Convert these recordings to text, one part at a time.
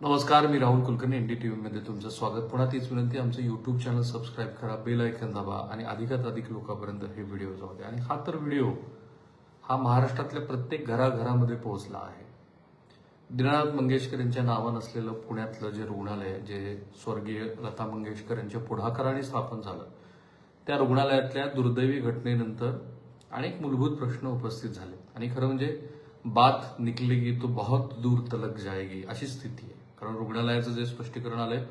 नमस्कार मी Rahul Kulkarni ND T व्हीमध्ये तुमचं स्वागत. पुन्हा तीच विनंती आमचं यूट्यूब चॅनल सबस्क्राईब करा बेल ऐकन दाबा आणि अधिकात अधिक लोकांपर्यंत हे व्हिडिओ जाऊ द्या. आणि हा तर व्हिडिओ हा महाराष्ट्रातल्या प्रत्येक घराघरामध्ये पोहोचला आहे. दीनानाथ मंगेशकर यांच्या नावानं असलेलं पुण्यातलं जे रुग्णालय जे स्वर्गीय लता मंगेशकर यांच्या पुढाकाराने स्थापन झालं त्या रुग्णालयातल्या दुर्दैवी घटनेनंतर अनेक मूलभूत प्रश्न उपस्थित झाले. आणि खरं म्हणजे बात निकलेगी तो बहुत दूर तलक जाएगी अशी स्थिती आहे. कारण रुग्णालयाचं जे स्पष्टीकरण आलंय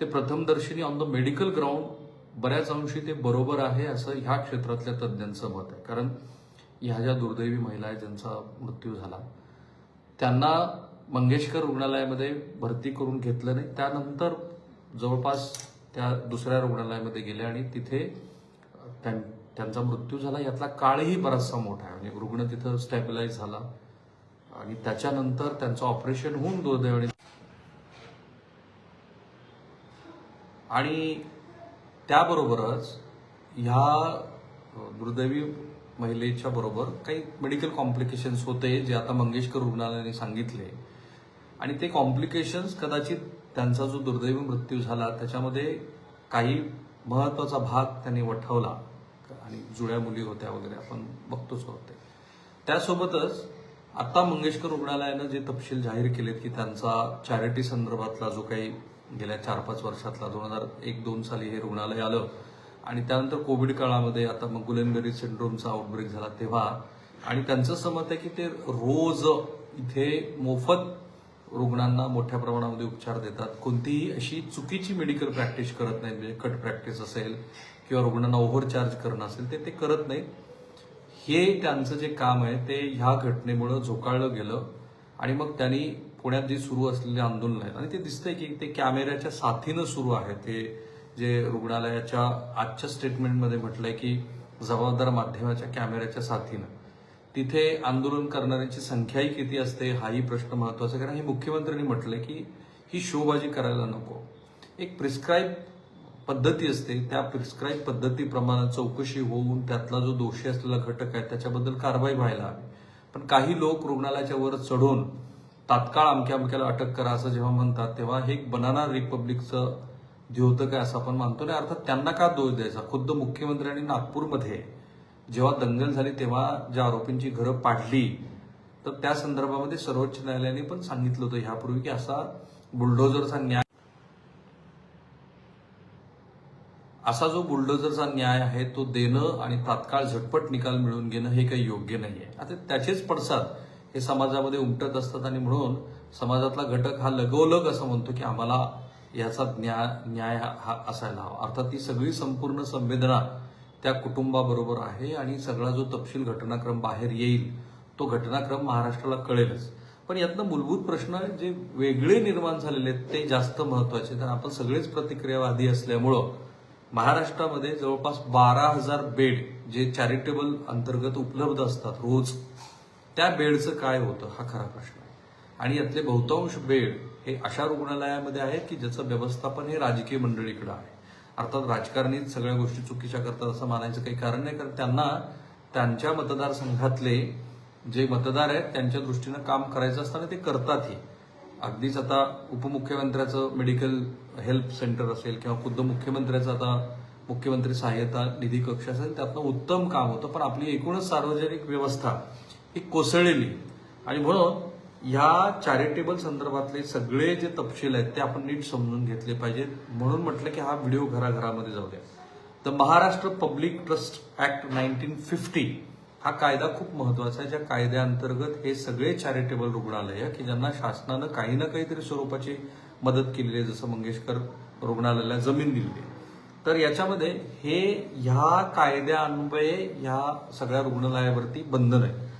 ते प्रथमदर्शनी ऑन द मेडिकल ग्राउंड बऱ्याच अंशी ते बरोबर आहे असं ह्या क्षेत्रातल्या तज्ज्ञांचं मत आहे. कारण ह्या ज्या दुर्दैवी महिला आहेत ज्यांचा मृत्यू झाला त्यांना मंगेशकर रुग्णालयामध्ये भरती करून घेतलं नाही. त्यानंतर जवळपास त्या दुसऱ्या रुग्णालयामध्ये गेल्या आणि तिथे त्यां- त्यांचा मृत्यू झाला. यातला काळही बराचसा मोठा आहे. म्हणजे रुग्ण तिथं स्टॅबिलाइज झाला आणि त्याच्यानंतर त्यांचं ऑपरेशन होऊन दुर्दैवाने आणि त्याबरोबरच ह्या दुर्दैवी महिलेच्या बरोबर काही मेडिकल कॉम्प्लिकेशन्स होते जे आता मंगेशकर रुग्णालयाने सांगितले. आणि ते कॉम्प्लिकेशन्स कदाचित त्यांचा जो दुर्दैवी मृत्यू झाला त्याच्यामध्ये काही महत्त्वाचा भाग त्यांनी वठवला. आणि जुळ्या मुली होत्या वगैरे आपण बघतोच होते त्यासोबतच आता मंगेशकर रुग्णालयानं जे तपशील जाहीर केलेत की त्यांचा चॅरिटी संदर्भातला जो काही गेल्या चार पाच वर्षातला दोन हजार एक दोन साली हे रुग्णालय आलं. आणि त्यानंतर कोविड काळामध्ये आता मग गुलेनबेरी सिंड्रोमचा आउटब्रेक झाला तेव्हा. आणि त्यांचं समत आहे की ते रोज इथे मोफत रुग्णांना मोठ्या प्रमाणामध्ये उपचार देतात. कोणतीही अशी चुकीची मेडिकल प्रॅक्टिस करत नाही म्हणजे कट प्रॅक्टिस असेल किंवा रुग्णांना ओव्हरचार्ज करणं असेल ते ते करत नाही हे त्यांचं जे काम आहे ते ह्या घटनेमुळं झोकाळलं गेलं. आणि मग त्यांनी पुण्यात जे सुरू असलेले आंदोलन आहेत आणि ते दिसतंय की ते कॅमेऱ्याच्या साथीनं सुरू आहे ते जे रुग्णालयाच्या आजच्या स्टेटमेंटमध्ये म्हटलंय की जबाबदार माध्यमाच्या कॅमेऱ्याच्या साथीनं. तिथे आंदोलन करणाऱ्यांची संख्याही किती असते हाही प्रश्न महत्त्वाचा कारण हे मुख्यमंत्र्यांनी म्हटलंय की ही शोबाजी करायला नको. एक प्रिस्क्राईब पद्धती असते. त्या प्रिस्क्राईब पद्धतीप्रमाणे चौकशी होऊन त्यातला जो दोषी असलेला घटक आहे त्याच्याबद्दल कारवाई व्हायला हवी. पण काही लोक रुग्णालयाच्या वर चढून तात्काळ अमक्या अमक्याला अटक करा असं जेव्हा म्हणतात तेव्हा हे बनाना रिपब्लिकचं द्योतक आहे असं आपण मानतो. नाही अर्थात त्यांना का दोष द्यायचा? खुद्द मुख्यमंत्र्यांनी नागपूरमध्ये जेव्हा दंगल झाली तेव्हा ज्या आरोपींची घरं पाडली तर त्या संदर्भामध्ये सर्वोच्च न्यायालयाने पण सांगितलं होतं ह्यापूर्वी की असा बुलडोझरचा न्याय असा जो बुलडोझरचा न्याय आहे तो देणं आणि तात्काळ झटपट निकाल मिळवून घेणं हे काही योग्य नाही आहे आता त्याचेच पडसाद हे समाजामध्ये उमटत असतात आणि म्हणून समाजातला घटक हा लगोलग असं म्हणतो की आम्हाला याचा न्याय न्याय हा हा असायला हवा. अर्थात ती सगळी संपूर्ण संवेदना त्या कुटुंबाबरोबर आहे आणि सगळा जो तपशील घटनाक्रम बाहेर येईल तो घटनाक्रम महाराष्ट्राला कळेलच. पण यातनं मूलभूत प्रश्न जे वेगळे निर्माण झालेले आहेत ते जास्त महत्त्वाचे तर आपण सगळेच प्रतिक्रियावादी असल्यामुळं महाराष्ट्रामध्ये जवळपास बारा हजार बेड जे चॅरिटेबल अंतर्गत उपलब्ध असतात रोज त्या बेडचं काय होतं हा खरा प्रश्न आहे. आणि यातले बहुतांश बेड हे अशा रुग्णालयामध्ये आहेत की ज्याचं व्यवस्थापन हे राजकीय मंडळीकडे आहे. अर्थात राजकारणीच सगळ्या गोष्टी चुकीच्या करतात असं मानायचं काही कारण नाही कारण त्यांना त्यांच्या मतदारसंघातले जे मतदार आहेत त्यांच्या दृष्टीनं काम करायचं असताना ते करतातही अगदीच आता उपमुख्यमंत्र्याचं मेडिकल हेल्प सेंटर असेल किंवा खुद्द मुख्यमंत्र्याचं आता मुख्यमंत्री सहाय्यता निधी कक्ष असेल त्यातनं उत्तम काम होतं. पण आपली एकूणच सार्वजनिक व्यवस्था ही कोसळलेली. आणि म्हणून ह्या चॅरिटेबल संदर्भातले सगळे जे तपशील आहेत ते आपण नीट समजून घेतले पाहिजेत. म्हणून म्हटलं की हा व्हिडिओ घराघरामध्ये जाऊ द्या. तर Maharashtra public trust act nineteen fifty हा कायदा खूप महत्त्वाचा आहे. ज्या कायद्याअंतर्गत हे सगळे चॅरिटेबल रुग्णालय की ज्यांना शासनानं काही ना काहीतरी स्वरूपाची मदत केलेली आहे जसं मंगेशकर रुग्णालयाला जमीन दिलेली आहे. तर याच्यामध्ये हे ह्या कायद्यान्वये ह्या सगळ्या रुग्णालयावरती बंधन आहे.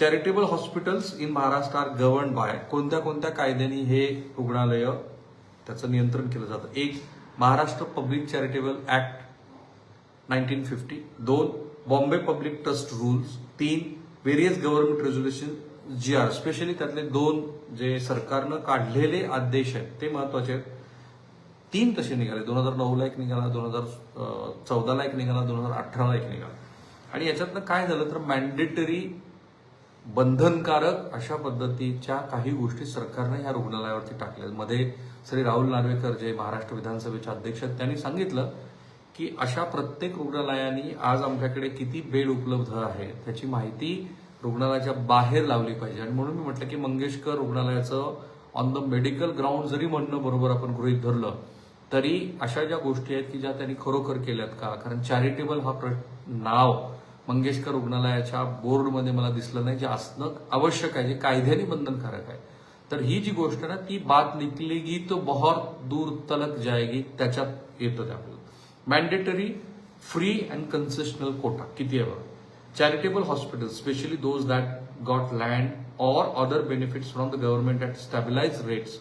Charitable hospitals in Maharashtra are govern by कोणत्या कोणत्या कायद्यांनी हे रुग्णालय त्याचं नियंत्रण केलं जातं? एक Maharashtra public charitable act nineteen fifty दोन बॉम्बे पब्लिक ट्रस्ट रूल्स तीन various government resolution G R specially त्यातले दोन जे सरकारनं काढलेले आदेश आहेत ते महत्त्वाचे आहेत. तीन तसे निघाले. दोन हजार नऊला एक निघाला दोन हजार चौदाला एक निघाला दोन हजार अठराला एक निघाला. आणि याच्यातनं काय झालं तर मॅन्डेटरी बंधनकारक अशा पद्धतीच्या काही गोष्टी सरकारने या रुग्णालयावरती टाकल्या मध्ये श्री राहुल नार्वेकर जे महाराष्ट्र विधानसभेचे अध्यक्ष त्यांनी सांगितलं की अशा प्रत्येक रुग्णालयाने आज आमच्याकडे किती बेड उपलब्ध आहे त्याची माहिती रुग्णालयाच्या बाहेर लावली पाहिजे. आणि म्हणून मी म्हटलं की मंगेशकर रुग्णालयाचं ऑन द मेडिकल ग्राउंड जरी म्हणणं बरोबर आपण गृहीत धरलं तरी अशा ज्या गोष्टी आहेत की ज्या त्यांनी खरोखर केल्यात का? कारण चॅरिटेबल हा प्र नाव मंगेशकर रुग्णालयाच्या बोर्डमध्ये मला दिसलं नाही जे असणं आवश्यक आहे जे कायद्याने बंधनकारक आहे. तर ही जी गोष्ट ना ती बात निकलेगी तो बहुत दूर तलक जाएगी त्याच्यात येतं ते आपल्याला mandatory free and concessional quota किती आहे बघा? Charitable hospital specially those that got land or other benefits from the government at stabilize rates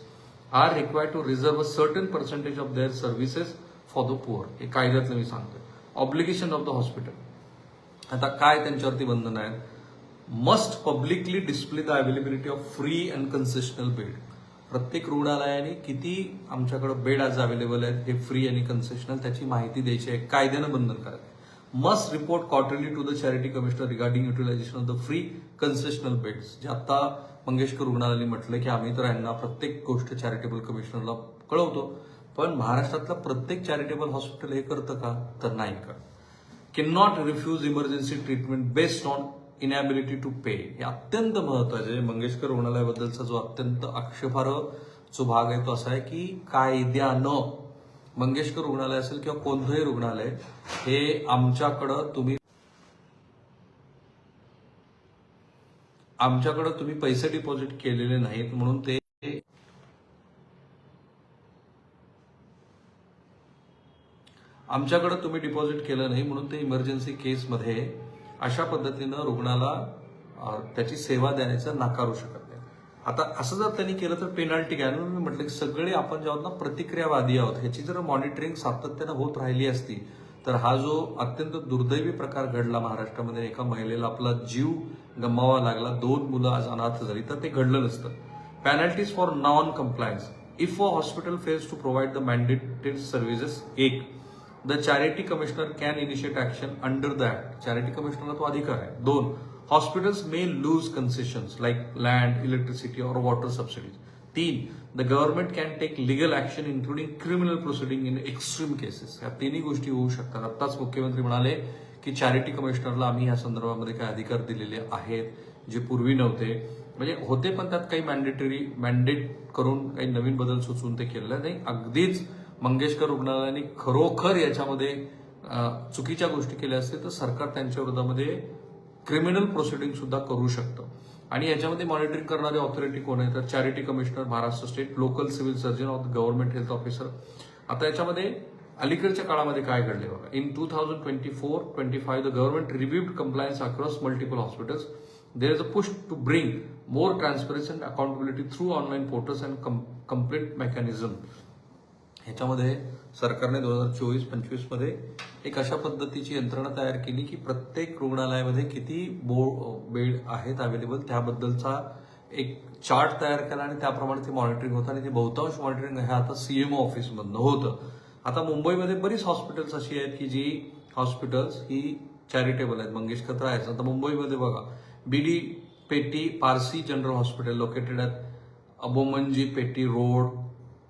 are required to reserve a certain percentage of their services for the poor हे कायद्यातलं मी सांगतोय. Obligation of the hospital आता काय त्यांच्यावरती बंधन आहेत must publicly display the availability of free and concessional bed प्रत्येक रुग्णालयाने किती आमच्याकडे बेड आज अवेलेबल आहेत हे फ्री आणि कन्सेशनल त्याची माहिती द्यायची आहे कायद्यानं बंधनकारक आहे. Must report quarterly to the charity commissioner regarding utilization of the free concessional beds जे आता मंगेशकर रुग्णालयाने म्हटलं की आम्ही तर यांना प्रत्येक गोष्ट चॅरिटेबल कमिशनरला कळवतो. पण महाराष्ट्रातलं प्रत्येक चॅरिटेबल हॉस्पिटल हे करतं का? तर नाही करत. Can not refuse emergency treatment based on inability to pay हे अत्यंत महत्त्वाचे आहे. मंगेशकर रुग्णालयाबद्दलचा जो अत्यंत आक्षेपार्ह जो भाग आहे तो असा आहे की कायद्यानं मंगेशकर रुग्णालय असेल किंवा कोणतंही रुग्णालय हे आमच्याकडं तुम्ही आमच्याकडं तुम्ही पैसे डिपॉझिट केलेले नाहीत म्हणून ते आमच्याकडे तुम्ही डिपॉझिट केलं नाही म्हणून ते इमर्जन्सी केसमध्ये अशा पद्धतीनं रुग्णाला त्याची सेवा देण्याचं नाकारू शकत नाही. आता असं जर त्यांनी केलं तर पेनाल्टी घ्या. म्हणून मी म्हटलं की सगळे आपण जेव्हा ना प्रतिक्रियावादी आहोत. ह्याची जर मॉनिटरिंग सातत्यानं होत राहिली असती तर हा जो अत्यंत दुर्दैवी प्रकार घडला महाराष्ट्रामध्ये एका महिलेला आपला जीव गमावा लागला. दोन मुलं आज अनाथ झाली तर ते घडलं नसतं. Penalties for non compliance if a hospital fails to provide the mandated services एक. The charity commissioner can initiate action under the act charity कमिशनरला तो अधिकार आहे दोन hospitals may lose concessions like land electricity और वॉटर सबसिडीज तीन the government can take legal action including criminal proceeding in extreme cases या तिन्ही गोष्टी होऊ शकतात. आत्ताच मुख्यमंत्री म्हणाले की चॅरिटी कमिशनरला आम्ही या संदर्भामध्ये काही अधिकार दिलेले आहेत जे पूर्वी नव्हते. म्हणजे होते पण त्यात काही मॅन्डेटरी मॅन्डेट करून काही नवीन बदल सुचवून ते केलेलं नाही अगदीच मंगेशकर रुग्णालयाने खरोखर याच्यामध्ये चुकीच्या गोष्टी केल्या असतील तर सरकार त्यांच्या विरोधामध्ये क्रिमिनल प्रोसिडिंग सुद्धा करू शकतं. आणि याच्यामध्ये मॉनिटरिंग करणारे ऑथॉरिटी कोण आहे? तर charity commissioner Maharashtra state local civil surgeon of government health officer आता याच्यामध्ये अलीकडच्या काळामध्ये काय घडले बघा? In two thousand twenty four twenty five the government reviewed compliance across multiple hospitals there is a push to bring more transparency and accountability through online portals and complete mechanism ह्याच्यामध्ये सरकारने दोन हजार चोवीस पंचवीसमध्ये एक अशा पद्धतीची यंत्रणा तयार केली की प्रत्येक रुग्णालयामध्ये किती बो बेड आहेत अवेलेबल त्याबद्दलचा एक चार्ट तयार केला आणि त्याप्रमाणे ते मॉनिटरिंग होतं आणि ते बहुतांश मॉनिटरिंग हे आता सीएमओ ऑफिसमधनं होतं. आता मुंबईमध्ये बरीच हॉस्पिटल्स अशी आहेत की जी हॉस्पिटल्स ही चॅरिटेबल आहेत. मंगेश खत्रा आहेत. आता मुंबईमध्ये बघा BD Petit Parsi general hospital located at अबोमनजी Petit road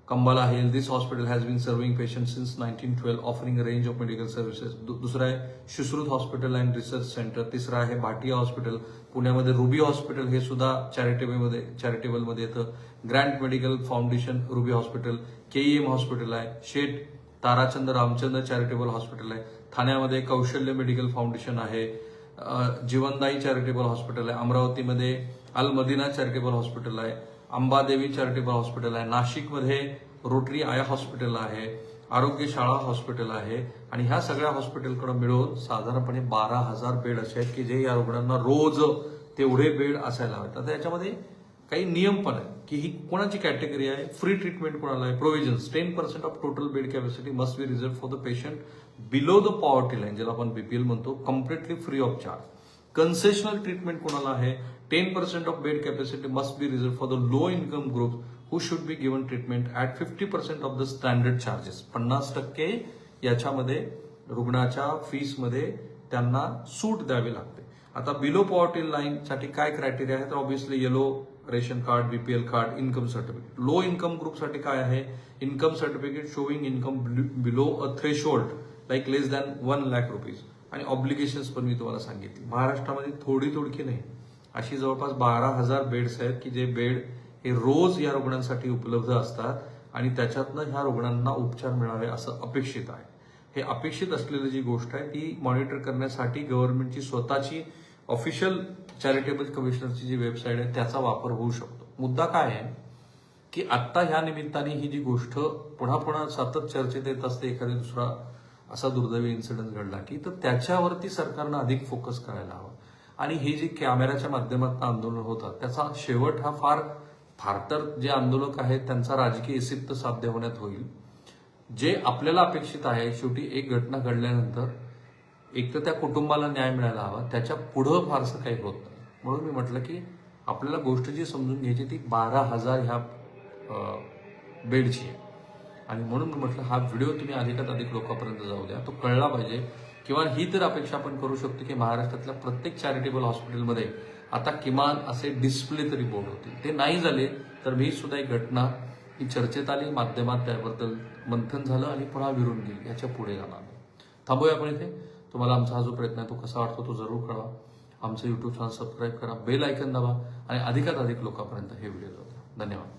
Cumballa hill this hospital has been serving patients since 1912, offering a range of medical services. दु- दुसरा आहे Sushrut hospital and research centre तिसरा आहे भाटिया हॉस्पिटल पुण्यामध्ये रुबी हॉस्पिटल हे सुद्धा चॅरिटेबलमध्ये चॅरिटेबलमध्ये येतं Grant medical foundation Ruby hospital KEM hospital आहे शेठ ताराचंद रामचंद्र चॅरिटेबल हॉस्पिटल आहे ठाण्यामध्ये कौशल्य मेडिकल फाउंडेशन आहे जीवनदायी चॅरिटेबल हॉस्पिटल आहे अमरावतीमध्ये अल मदिना चॅरिटेबल हॉस्पिटल आहे अंबादेवी चॅरिटेबल हॉस्पिटल आहे. नाशिकमध्ये रोटरी आय हॉस्पिटल आहे आरोग्य शाळा हॉस्पिटल आहे आणि ह्या सगळ्या हॉस्पिटलकडे मिळून साधारणपणे बारा हजार बेड असे आहेत की जे या रुग्णांना रोज तेवढे बेड असायला हवेत. आता याच्यामध्ये काही नियम पण आहे की ही कोणाची कॅटेगरी आहे? फ्री ट्रीटमेंट कोणाला आहे? Provisions ten percent of total bed capacity must be reserve for the patient below the poverty line ज्याला आपण बीपीएल म्हणतो completely free of charge concessional treatment कोणाला आहे ten percent of bed capacity must be reserve for the low income group who should be given treatment at fifty percent of the standard charges पन्नास टक्के याच्यामध्ये रुग्णाच्या फीसमध्ये त्यांना सूट द्यावी लागते. आता बिलो पॉवर्टी लाईन साठी काय क्रायटेरिया आहे तर obviously yellow ration card BPL card income certificate low income ग्रुपसाठी काय आहे? Income certificate showing income below a threshold like less than one lakh rupees आणि ऑब्लिगेशन्स पण मी तुम्हाला सांगितली. महाराष्ट्रामध्ये थोडी थोडकी नाही. अशी जवळपास बारा हजार बेड्स आहेत की जे बेड हे रोज या रुग्णांसाठी उपलब्ध असतात आणि त्याच्यातनं ह्या रुग्णांना उपचार मिळावे असं अपेक्षित आहे. हे अपेक्षित असलेली जी गोष्ट आहे ती मॉनिटर करण्यासाठी गव्हर्नमेंटची स्वतःची ऑफिशियल चॅरिटेबल कमिशनरची जी वेबसाईट आहे त्याचा वापर होऊ शकतो. मुद्दा काय आहे? की आत्ता ह्या निमित्ताने ही जी गोष्ट पुन्हा पुन्हा सतत चर्चेत येत असते एखादी दुसरा असा दुर्दैवी इन्सिडेंट घडला की तर त्याच्यावरती सरकारनं अधिक फोकस करायला हवा. आणि हे जे कॅमेऱ्याच्या माध्यमातून आंदोलन होतात त्याचा शेवट हा फार फार तर जे आंदोलक आहेत त्यांचा राजकीय इसिप्त साध्य होण्यात होईल. जे आपल्याला अपेक्षित आहे शेवटी एक घटना घडल्यानंतर एक तर त्या कुटुंबाला न्याय मिळायला हवा त्याच्या पुढं फारसं काही होत नाही. म्हणून मी म्हटलं की आपल्याला गोष्ट जी समजून घ्यायची ती बारा हजार ह्या बेडची आहे. आणि म्हणून मी म्हटलं हा व्हिडिओ तुम्ही अधिकात अधिक लोकांपर्यंत जाऊ द्या. तो कळला पाहिजे. किंवा ही तर अपेक्षा आपण करू शकतो की महाराष्ट्रातल्या प्रत्येक चॅरिटेबल हॉस्पिटलमध्ये आता किमान असे डिस्प्ले तरी बोर्ड होतील. ते नाही झाले तर मी सुद्धा एक घटना ही चर्चेत आली माध्यमात त्याबद्दल मंथन झालं आणि पुन्हा विरून गेली. याच्यापुढे जाणार थांबूया आपण इथे. तुम्हाला आमचा हा जो प्रयत्न आहे तो कसा वाटतो तो जरूर कळवा. आमचं युट्यूब चॅनल सबस्क्राईब करा बेल आयकन दाबा आणि अधिकात अधिक लोकांपर्यंत हे व्हिडिओ जाऊ धन्यवाद.